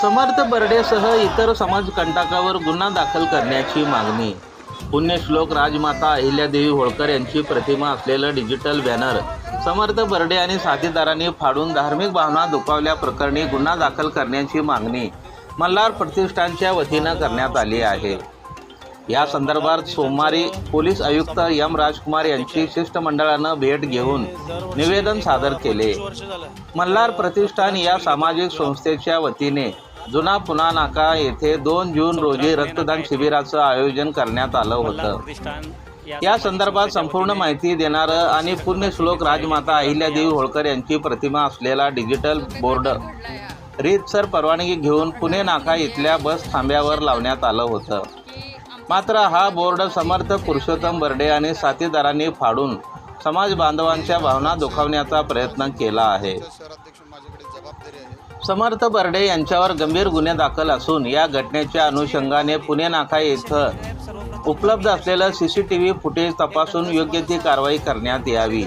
समर्थ बर्डेसह इतर समाजकंटकावर गुन्हा दाखल करण्याची मागणी. पुण्यश्लोक राजमाता अहिल्यादेवी होळकर यांची प्रतिमा असलेलं डिजिटल बॅनर समर्थ बर्डे आणि साथीदारांनी फाडून धार्मिक भावना दुखावल्याप्रकरणी गुन्हा दाखल करण्याची मागणी मल्हार प्रतिष्ठानच्या वतीनं करण्यात आली आहे. या संदर्भात सोमवारी पोलीस आयुक्त एम राजकुमार यांची शिष्टमंडळानं भेट घेऊन निवेदन सादर केले. मल्हार प्रतिष्ठान या सामाजिक संस्थेच्या वतीने जुना पुना नाका येथे दोन जून रोजी रक्तदान शिबिराचं आयोजन करण्यात आलं होतं. या संदर्भात संपूर्ण माहिती देणारं आणि पुण्यश्लोक राजमाता अहिल्यादेवी होळकर यांची प्रतिमा असलेला डिजिटल बोर्ड. रीतसर परवानगी घेऊन पुणे नाका इथल्या बस थांब्यावर लावण्यात आलं होतं. मात्र हा बोर्ड समर्थ पुरुषोत्तम बर्डे आणि साथीदारांनी फाडून समाज बांधवांच्या भावना दुखावण्याचा प्रयत्न केला आहे. समर्थ बर्डे यांच्यावर गंभीर गुन्हे दाखल असून या घटनेच्या अनुषंगाने पुणे नाका येथं उपलब्ध असलेलं C C T V footage तपासून योग्य ती कारवाई करण्यात यावी.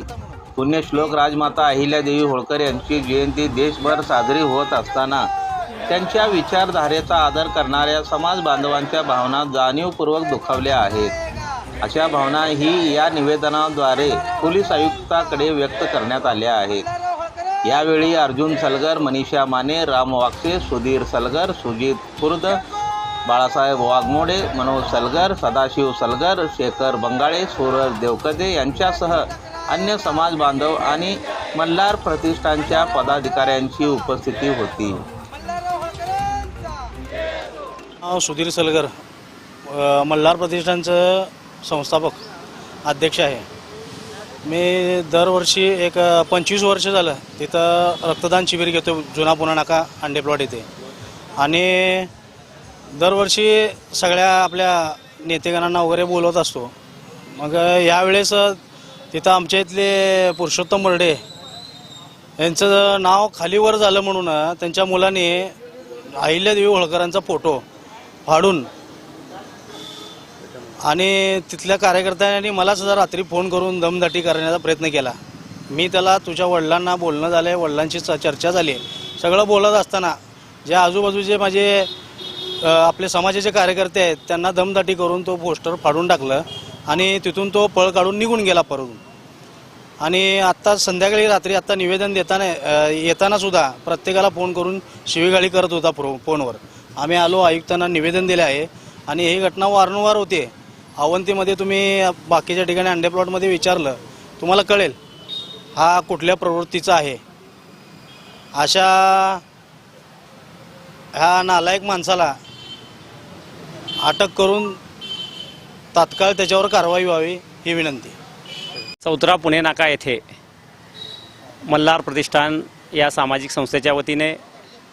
पुण्यश्लोक राजमाता अहिल्यादेवी होळकर यांची जयंती देशभर साजरी होत असताना त्यांच्या विचारधारेचा आदर करणाऱ्या समाज बांधवांच्या भावना जाणीवपूर्वक दुखावल्या आहेत. अशा भावना ही या निवेदनाद्वारे पोलीस आयुक्ताकडे व्यक्त करण्यात आल्या आहेत. यावेळी अर्जुन सलगर मनीषा माने राम वागसे सुधीर सलगर सुजित खुर्द बाळासाहेब वाघमोडे मनोज सलगर सदाशिव सलगर शेखर बंगाळे सूरज देवकदे यांच्यासह अन्य समाज बांधव आणि मल्हार प्रतिष्ठानच्या पदाधिकाऱ्यांची उपस्थिती होती. नाव सुधीर सलगर मल्हार प्रतिष्ठानचं संस्थापक अध्यक्ष आहे. मी दरवर्षी एक पंचवीस वर्ष झालं तिथं रक्तदान शिबिर घेतो जुना पुणा नाका अंडे प्लॉट इथे. आणि दरवर्षी सगळ्या आपल्या नेतेगणांना वगैरे बोलवत असतो. मग यावेळेस तिथं आमच्या इथले पुरुषोत्तम बर्डे यांचं नाव खालीवर झालं म्हणून त्यांच्या मुलाने अहिल्यादेवी होळकरांचा फोटो फाडून आणि तिथल्या कार्यकर्त्यांनी मला सुद्धा रात्री फोन करून दमदाटी करण्याचा प्रयत्न केला. मी त्याला तुझ्या वडिलांना बोलणं झालं आहे वडिलांची च- चर्चा झाली सगळं बोलत असताना जे आजूबाजूचे माझे अ, आपले समाजाचे कार्यकर्ते आहेत त्यांना दमदाटी करून तो पोस्टर फाडून टाकलं आणि तिथून तो पळ काढून निघून गेला परतून. आणि आत्ता संध्याकाळी रात्री आत्ता निवेदन देताना अ, येताना सुद्धा प्रत्येकाला फोन करून शिवीगाळी करत होता फो फोनवर. आम्ही आलो आयुक्तांना निवेदन दिले आहे आणि ही घटना वारंवार होते अवंतीमध्ये तुम्ही बाकीच्या ठिकाणी अंडे प्लॉटमध्ये विचारलं तुम्हाला कळेल हा कुठल्या प्रवृत्तीचा आहे. अशा ह्या नालायक माणसाला अटक करून तात्काळ त्याच्यावर कारवाई व्हावी ही विनंती. चौथरा पुणे नाका येथे मल्हार प्रतिष्ठान या सामाजिक संस्थेच्या वतीने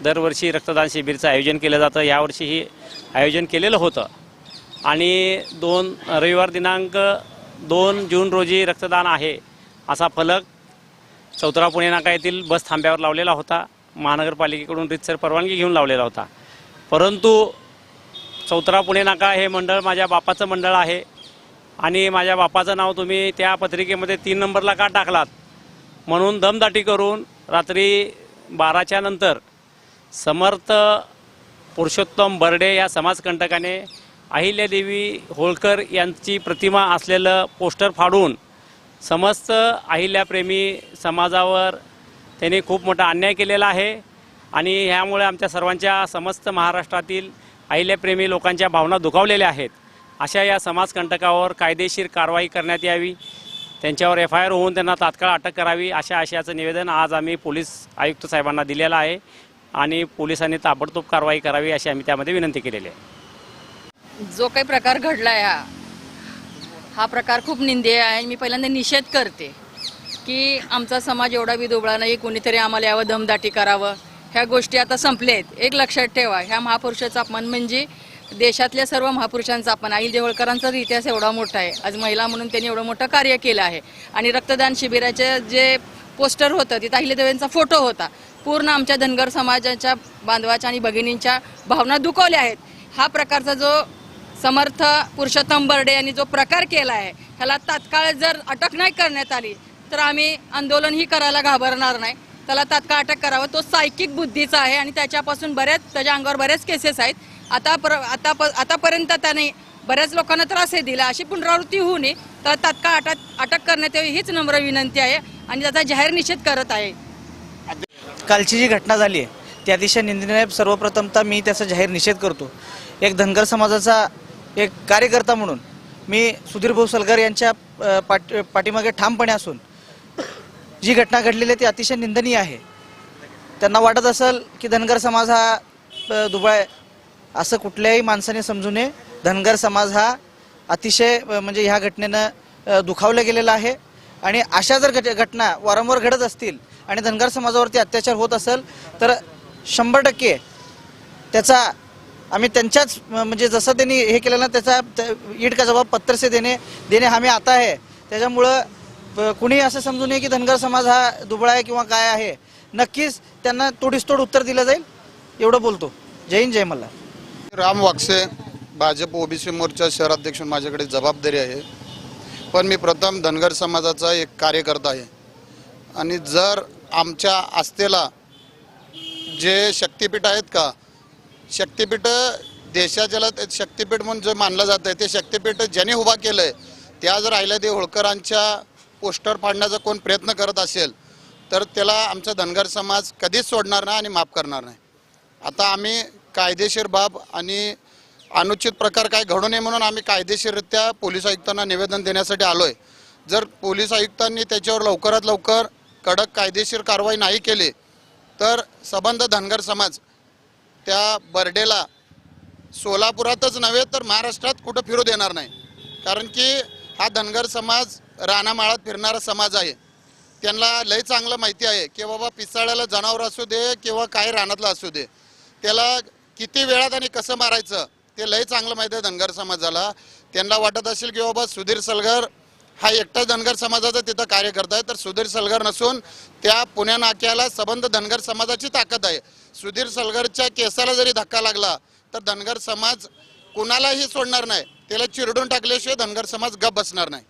दरवर्षी रक्तदान शिबिरचं आयोजन केलं जातं. यावर्षीही आयोजन केलेलं होतं. आणि दोन रविवार दिनांक दोन जून रोजी रक्तदान आहे असा फलक चौथरा पुणे नाका येथील बस थांब्यावर लावलेला होता. महानगरपालिकेकडून रितसर परवानगी घेऊन लावलेला होता. परंतु चौथरा पुणे नाका हे मंडळ माझ्या बापाचं मंडळ आहे आणि माझ्या बापाचं नाव तुम्ही त्या पत्रिकेमध्ये तीन नंबरला का टाकलात? म्हणून दमदाटी करून रात्री बाराच्या नंतर समर्थ पुरुषोत्तम बर्डे या समाजकंटकाने अहिल्यादेवी होळकर यांची प्रतिमा असलेलं पोस्टर फाडून समस्त अहिल्याप्रेमी समाजावर त्यांनी खूप मोठा अन्याय केलेला आहे. आणि ह्यामुळे आमच्या सर्वांच्या समस्त महाराष्ट्रातील अहिल्याप्रेमी लोकांच्या भावना दुखावलेल्या आहेत. अशा या समाजकंटकावर कायदेशीर कारवाई करण्यात यावी. त्यांच्यावर एफ आय आर होऊन त्यांना तात्काळ अटक करावी अशा आशयाचं निवेदन आज आम्ही पोलीस आयुक्त साहेबांना दिलेलं आहे. आणि पोलिसांनी ताबडतोब कारवाई करावी अशी आम्ही त्यामध्ये विनंती केलेली आहे. जो काही प्रकार घडलाय हा हा प्रकार खूप निंदीय आहे. मी पहिल्यांदा निषेध करते की आमचा समाज एवढा विदोबळा नाही कोणीतरी आम्हाला यावं दमदाटी करावं. ह्या गोष्टी आता संपल्या आहेत एक लक्षात ठेवा ह्या महापुरुषाचा अपमान म्हणजे देशातल्या सर्व महापुरुषांचा अपमान. आई देवळकरांचा इतिहास एवढा मोठा आहे. आज महिला म्हणून त्यांनी एवढं मोठं कार्य केलं आहे. आणि रक्तदान शिबिराचे जे पोस्टर होतं तिथं अहिल्यादेवींचा फोटो होता. पूर्ण आमच्या धनगर समाजाच्या बांधवाच्या आणि भगिनींच्या भावना दुखवल्या आहेत. हा प्रकारचा जो समर्थ पुरुषोत्तम बर्डे यांनी जो प्रकार केला आहे ह्याला तात्काळ जर अटक नाही करण्यात आली तर आम्ही आंदोलन ही करायला घाबरणार नाही. त्याला तात्काळ अटक करावं. तो सायकिक बुद्धीचा आहे आणि त्याच्यापासून बऱ्याच त्याच्या अंगावर बऱ्याच केसेस आहेत. आता पर आता आतापर्यंत त्याने बऱ्याच लोकांना त्रासही दिला. अशी पुनरावृत्ती होऊ नये. तर तात्काळ अटक अटक करण्यात यावी हीच नम्र विनंती आहे आणि त्याचा जाहीर निषेध करत आहे. कालची जी घटना झाली आहे त्या अतिशय निंदनीय सर्वप्रथमतः मी त्याचा जाहीर निषेध करतो. एक धनगर समाजाचा एक कार्यकर्ता म्हणून मी सुधीर भाऊ सलगर यांच्या अ, पाठ पाठीमागे ठामपणे असून जी घटना घडलेली आहे ती अतिशय निंदनीय आहे. त्यांना वाटत असेल की धनगर समाज हा दुबळ दुबळा आहे असं कुठल्याही माणसाने समजू नये. धनगर समाज हा अतिशय म्हणजे ह्या घटनेनं दुखावलं दुखावला गेलेला आहे. आणि अशा जर घट घटना वारंवार घडत असतील आणि धनगर समाजावरती अत्याचार होत असेल तर शंभर टक्के त्याचा आम्ही त्यांच्याच म्हणजे जसं त्यांनी हे केलं ना त्याचा त- ईट का जबाब पत्तर से देणे देणे हमें आता आहे. त्याच्यामुळं प- कुणी असं समजू नये की धनगर समाज हा दुबळा आहे किंवा काय आहे. नक्कीच त्यांना तोडीसतोड उत्तर दिलं जाईल एवढं बोलतो. जय हिंद जय मला राम वागसे भाजप ओबीसी मोर्चा शहराध्यक्ष माझ्याकडे जबाबदारी आहे. पण मी प्रथम धनगर समाजाचा एक कार्यकर्ता आहे. आणि जर आमच्या आस्थेला जे शक्तिपीठ आहेत का शक्तिपीठ देशाच्याला ते शक्तिपीठ म्हणून जे मानलं जात आहे ते शक्तिपीठ ज्याने उभा केलं आहे त्या जर अहिल्यादेवी होळकरांच्या पोस्टर पाडण्याचा कोण प्रयत्न करत असेल तर त्याला आमचा धनगर समाज कधीच सोडणार नाही आणि माफ करणार नाही. आता आम्ही कायदेशीर बाब आणि अनुचित प्रकार काय घडू नये म्हणून आम्ही कायदेशीररित्या पोलीस आयुक्तांना निवेदन देण्यासाठी आलो आहे जर पोलीस आयुक्तांनी त्याच्यावर लवकरात लवकर कडक कायदेशीर कारवाई नाही केली तर सबंध धनगर समाज त्या बर्डेला सोलापुरातच नव्हे तर महाराष्ट्रात कुठं फिरू देणार नाही. कारण की हा धनगर समाज रानामाळात फिरणारा समाज आहे. त्यांना लय चांगलं माहिती आहे की बाबा पिसाळ्याला जनावर असू दे किंवा काय रानातलं असू दे त्याला किती वेळात आणि कसं मारायचं ते लय चांगलं माहिती आहे धनगर समाजाला. त्यांना वाटत असेल की बाबा सुधीर सलगर हा एकटाच धनगर समाजाचा तिथं कार्यकर्ता आहे. तर सुधीर सलगर नसून त्या पुण्या नाक्याला सबंध धनगर समाजाची ताकद आहे. सुधीर सलगरच्या केसाला जरी धक्का लागला तर धनगर समाज कुणालाही सोडणार नाही. त्याला चिरडून टाकल्याशिवाय धनगर समाज गप बसणार नाही.